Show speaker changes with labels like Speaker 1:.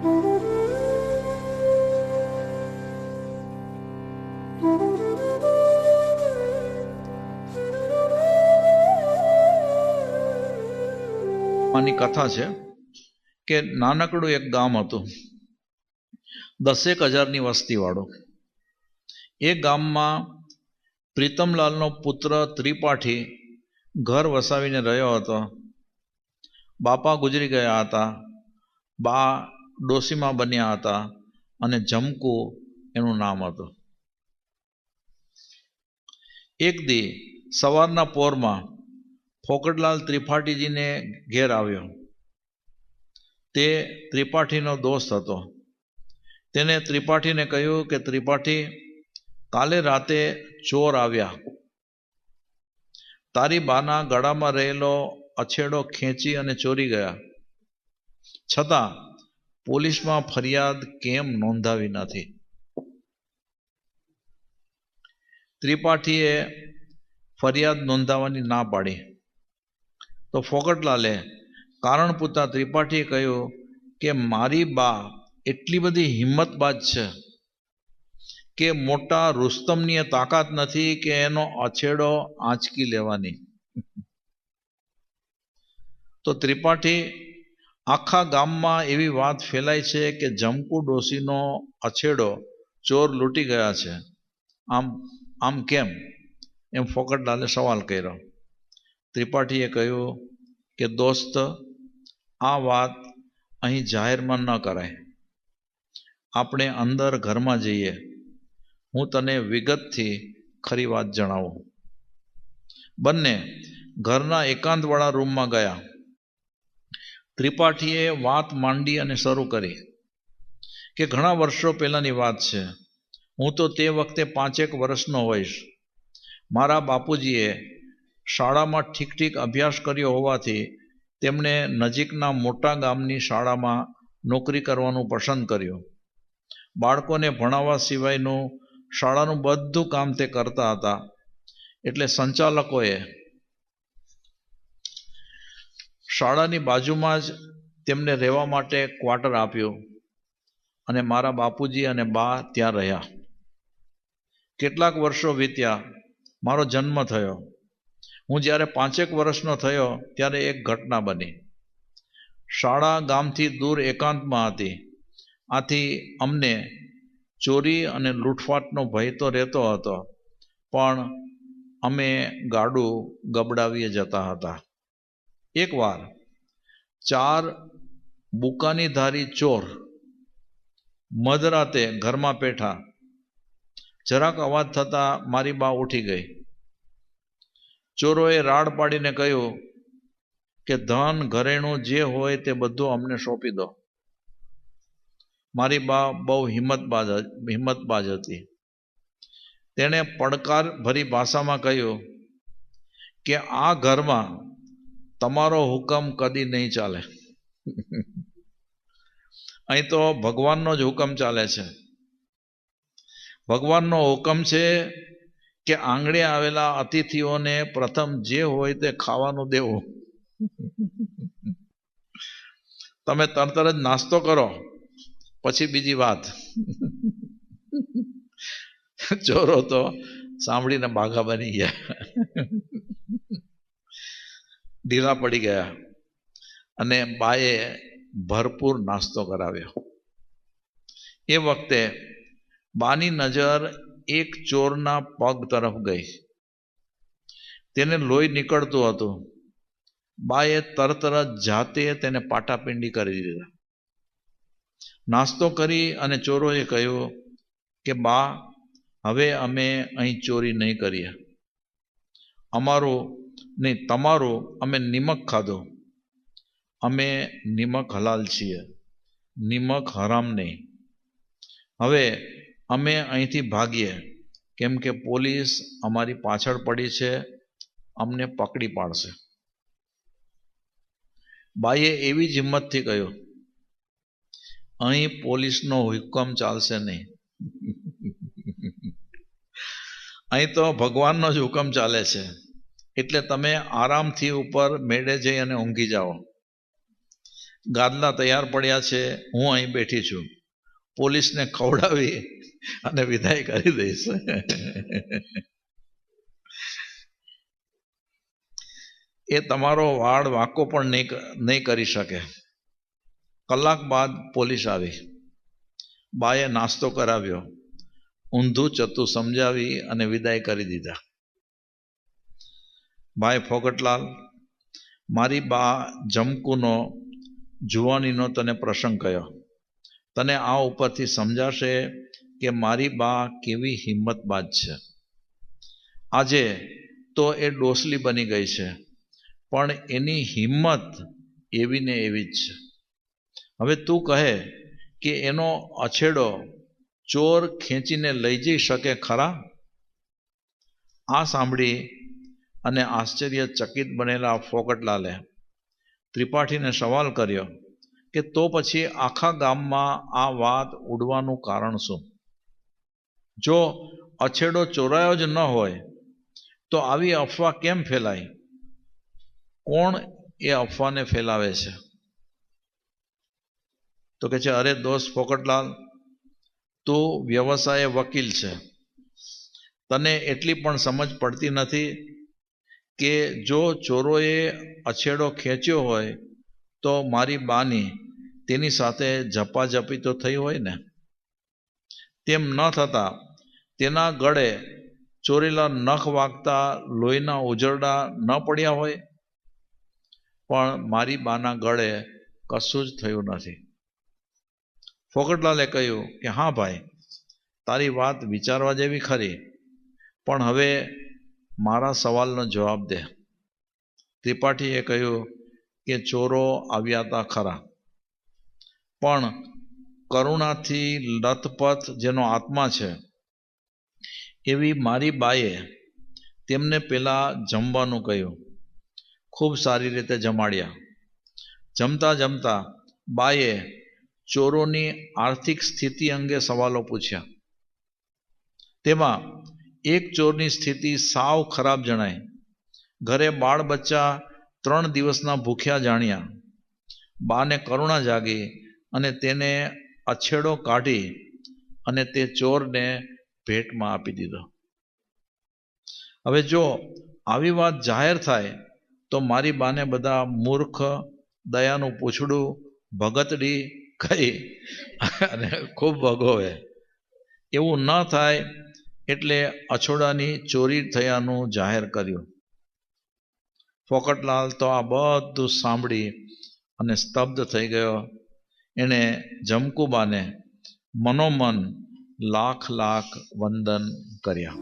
Speaker 1: આની કથા છે કે નાનકડું એક ગામ હતું. દસેક હજારની વસ્તીવાળું. એ ગામમાં પ્રીતમલાલનો પુત્ર ત્રિપાઠી ઘર વસાવીને રહ્યો હતો. બાપા ગુજરી ગયા હતા. બા ડોસીમાં બન્યા હતા અને જમકુ એનું નામ હતું. એક દી સવારના પોરમાં ફોકટલાલ ત્રિપાઠીજીને ઘેર આવ્યો. તે ત્રિપાઠીનો દોસ્ત હતો. તેને ત્રિપાઠીને કહ્યું કે, ત્રિપાઠી, કાલે રાતે ચોર આવ્યા. તારી બાના ગળામાં રહેલો અછેડો ખેંચી અને ચોરી ગયા. છતાં પોલીસમાં ફરિયાદ કેમ નોંધાવી નથી? ત્રિપાઠીએ ફરિયાદ નોંધાવવાની ના પાડી. તો ફોકટલાલે કારણ પૂછતા ત્રિપાઠીએ કહ્યું કે મારી બા એટલી બધી હિંમતબાજ છે કે મોટા રુસ્તમની તાકાત નથી કે એનો અછેડો આંચકી લેવાની. તો ત્રિપાઠી આખા ગામમાં એવી વાત ફેલાય છે કે જમકુ ડોશીનો અછેડો ચોર લૂંટી ગયા છે. આમ આમ કેમ? એમ ફોકટલાલે સવાલ કર્યો. ત્રિપાઠીએ કહ્યું કે, દોસ્ત, આ વાત અહીં જાહેરમાં ન કરાય. આપણે અંદર ઘરમાં જઈએ. હું તને વિગતથી ખરી વાત જણાવું. બંને ઘરના એકાંતવાળા રૂમમાં ગયા. ત્રિપાઠીએ વાત માંડી અને શરૂ કરી. કે ઘણા વર્ષો પહેલાંની વાત છે. હું તો તે વખતે પાંચેક વર્ષનો હોઈશ. મારા બાપુજીએ શાળામાં ઠીક ઠીક અભ્યાસ કર્યો હોવાથી તેમણે નજીકના મોટા ગામની શાળામાં નોકરી કરવાનું પસંદ કર્યું. બાળકોને ભણાવવા સિવાયનું શાળાનું બધું કામ તે કરતા હતા. એટલે સંચાલકોએ શાળાની બાજુમાં જ તેમને રહેવા માટે ક્વાર્ટર આપ્યું અને મારા બાપુજી અને બા ત્યાં રહ્યા. કેટલાક વર્ષો વીત્યા, મારો જન્મ થયો. હું જ્યારે પાંચેક વર્ષનો થયો ત્યારે એક ઘટના બની. શાળા ગામથી દૂર એકાંતમાં હતી. આથી અમને ચોરી અને લૂંટફાટનો ભય તો રહેતો હતો, પણ અમે ગાડું ગબડાવીએ જતા હતા. એકવાર ચાર બુકાની ધારી ચોર મધરાતે ઘરમાં પેઠા જરાક અવાજ થતાં મારી બા ઉઠી ગઈ. ચોરોએ રાડ પાડીને કહ્યું કે, ધન ઘરેણું જે હોય તે બધું અમને સોંપી દો. મારી બા બહુ હિંમતબાજ હિંમતબાજ હતી. તેણે પડકાર ભરી ભાષામાં કહ્યું કે, આ ઘરમાં તમારો હુકમ કદી નહીં ચાલે. અહીં તો ભગવાનનો જ હુકમ ચાલે છે. ભગવાનનો હુકમ છે કે આંગણે આવેલા અતિથિઓને પ્રથમ જે હોય તે ખાવાનું દેવું. તમે તરતર જ નાસ્તો કરો, પછી બીજી વાત. ચોરો તો સાંભળીને બાઘા બની ગયા. ઢીલા પડી ગયા અને બાએ ભરપૂર નાસ્તો કરાવ્યો. એ વખતે બાની નજર એક ચોરના પગ તરફ ગઈ. તેને લોહી નીકળતું હતું. બાએ તરત જાતે તેને પાટાપિંડી કરી દીધા. નાસ્તો કરી અને ચોરોએ કહ્યું કે, બા, હવે અમે અહીં ચોરી નહીં કરીએ. અમારું નહીં તમારું અમે નિમક ખાધું. અમે નિમક હલાલ છીએ. નિમક હરામ નહીં. હવે અમે અહીંથી ભાગીએ. કેમ કે પોલીસ અમારી પાછળ પડી છે, અમને પકડી પાડશે. બાઈએ એવી જ હિંમતથી કહ્યું, અહીં પોલીસનો હુકમ ચાલશે નહીં. અહીં તો ભગવાનનો જ હુકમ ચાલે છે. એટલે તમે આરામથી ઉપર મેળે જઈ અને ઊંઘી જાઓ. ગાદલા તૈયાર પડ્યા છે, હું અહીં બેઠી છું. પોલીસને ખવડાવી અને વિદાય કરી દઈશ. એ તમારો વાળ વાંકો પણ નહીં નહીં કરી શકે. કલાક બાદ પોલીસ આવી. બાએ નાસ્તો કરાવ્યો. ઊંધું ચતું સમજાવી અને વિદાય કરી દીધા. ભાઈ ફોગટલાલ, મારી બા જમકુનો, જુવાનીનો તને પ્રસંગ કયો. તને આ ઉપરથી સમજાશે કે મારી બા કેવી હિંમતબાજ છે. આજે તો એ ડોસલી બની ગઈ છે, પણ એની હિંમત એવી ને એવી જ છે. હવે તું કહે કે એનો અછેડો ચોર ખેંચીને લઈ જઈ શકે ખરા? આ સાંભળી અને આશ્ચર્યચકિત બનેલા ફોકટલાલે ત્રિપાઠીને સવાલ કર્યો કે તો પછી આખા ગામમાં આ વાત ઉડવાનું કારણ શું? જો અછેડો ચોરાયો જ ન હોય, તો આવી અફવા કેમ ફેલાય કોણ એ અફવાને ફેલાવે છે? તો કે છે, અરે દોસ્ત ફોકટલાલ તું વ્યવસાય વકીલ છે. તને એટલી પણ સમજ પડતી નથી કે જો ચોરોએ અછેડો ખેંચ્યો હોય, તો મારી બાની તેની સાથે ઝપાઝપી તો થઈ હોય ને? તેમ ન થતાં તેના ગળે ચોરેલા નખ વાગતા લોહીના ઉજરડા ન પડ્યા હોય? પણ મારી બાના ગળે કશું જ થયું નથી. ફોકટલાલે કહ્યું કે, હા ભાઈ, તારી વાત વિચારવા જેવી ખરી. પણ હવે મારા સવાલનો જવાબ દે. ત્રિપાઠીએ કહ્યું કે ચોરો આવ્યા હતા ખરા. પણ કરુણાથી લથપથ જેનો આત્મા છે, એવી મારી બાએ તેમને પહેલાં જમવાનું કહ્યું. ખૂબ સારી રીતે જમાડ્યા. જમતા જમતા બાએ ચોરોની આર્થિક સ્થિતિ અંગે સવાલો પૂછ્યા. તેમાં એક ચોરની સ્થિતિ સાવ ખરાબ જણાય. ઘરે બાળ બચ્ચા ત્રણ દિવસના ભૂખ્યા જાણ્યા. બાને કરુણા જાગી અને તેને અછેડો કાઢી અને તે ચોરને ભેટમાં આપી દીધો. હવે જો આવી વાત જાહેર થાય તો મારી બાને બધા મૂર્ખ દયાનું પૂછડું ભગતડી કહી અને ખૂબ ભગોવે. એવું ન થાય એટલે અછોડાની ચોરી થયાનું જાહેર કર્યું. ફોકટલાલ તો આ બધું સાંભળી અને સ્તબ્ધ થઈ ગયો. એણે જમકુબાને મનોમન લાખ લાખ વંદન કર્યા.